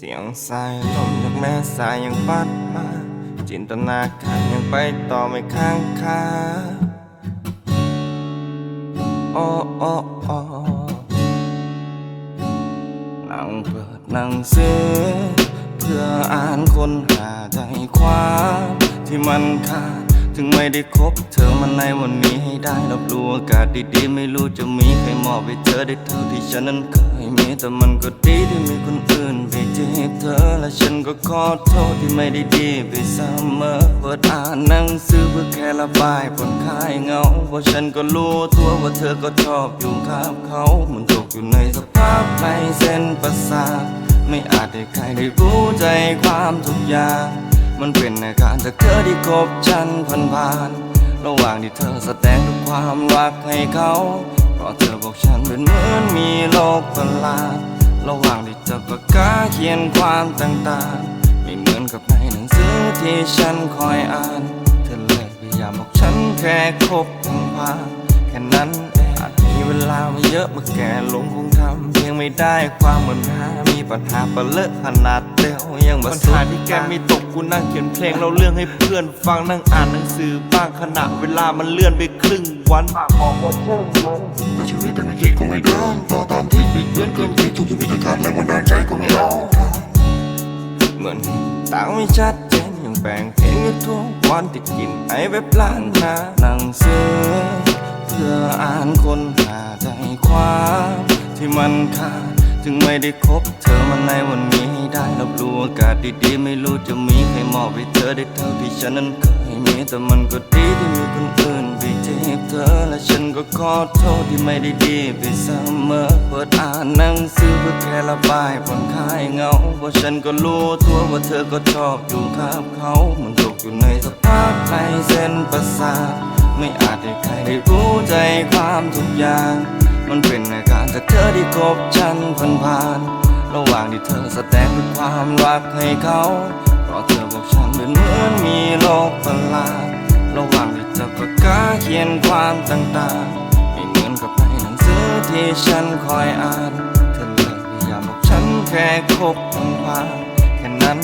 เสียงสายลมจากแม่สายยังปัดมา จินตนาการยังไปต่อไม่ข้างคาโอ้โอ้โอ้นั่งเปิดหนังสือเพื่ออ่านคนหาใจความที่มันขาดถึงไม่ได้คบเธอมาในวันนี้ให้ได้รับรู้อากาศดีๆ ไม่รู้จะมีใครมอบให้เธอได้เท่าที่ฉันนั้นเคยมีแต่มันก็ดีที่มีคนอื่น และฉันก็ขอโทษที่ไม่ได้ดีไปเสมอเปิดอ่านหนังสือเพื่อแค่ระบายผ่อนคลายเงาเพราะฉันก็รู้ตัวว่าเธอก็ชอบอยู่กับเขาเหมันตกอยู่ในสภาพในเส้นประสาทไม่อาจให้ใครได้รู้ใจความทุกอย่างมันเป็นอาการจากเธอที่คบฉันผ่านผ่านๆระหว่างที่เธอแสดงถึงความรักให้เขา เพราะเธอบอกฉันเป็นเหมือนมีโลกประหลาด ระหว่างที่เธอปากกาเขียนความต่างๆ ไม่เหมือนกับในหนังสือที่ฉันคอยอ่าน เธอเลยพยายามบอกฉันแค่คบเพียงแค่นั้นเองอาจมีเวลาไม่เยอะมาแก่ลงคงทำเพียงไม่ได้ความเหมือนหามีปัญหาเปเลอะขนาดเดียวยังมาปัญหาที่แกไมีตกกูนั่งเขียนเพลงเล่าเรื่องให้เพื่อนฟังนั่งอ่านหนังสือบ้างขณะเวลามันเลื่อนไปครึ่งวันแต่ชีวิตเป็นไม่คิดก็ไม่เดินต่อตามที่ เบือนเกินที่ทุกวิตจะขาดแรงบันดาลใจก็ไม่เอาเหมือนต่าไม่ชัดเจนยังแบ่งเพลงอยู่ทุกวันติดกินไอ้เว็บล้านนาหนังสือเพื่ออ่านคนหาใจความที่มันขาดถึงไม่ได้คบเธอมาในวันนี้ให้ได้รับรู้อากาศดีๆ ไม่รู้จะมีใครมอบให้เธอได้เท่าที่ฉันนั้นเคยมีแต่มันก็ดีที่มีคนอื่นไปจี บเธอและฉันก็ขอโทษที่ไม่ได้ดีไปเสมอเปิดอ่านหนังสือเพื่อแค่ระบายผ่อนคลายเงาเพราะฉันก็รู้ตัวว่าเธอก็ชอบอยู่กับเขามันตกอยู่ในสภาพในเส้นประสาทไม่อาจให้ใครได้รู้ใจความทุกอย่าง มันเป็นอาการจากเธอที่คบฉันผ่านผ่านๆระหว่างที่เธอแสดงถึงความรักให้เขา เพราะเธอบอกฉันเป็นเหมือนมีโลกประหลาดระหว่าง ที่เธอปากกาเขียนความต่างๆ ไม่เหมือนกับในหนังสือที่ฉันคอยอ่าน เธอเลยพยายามบอกฉันแค่คบผ่านๆแค่นั้น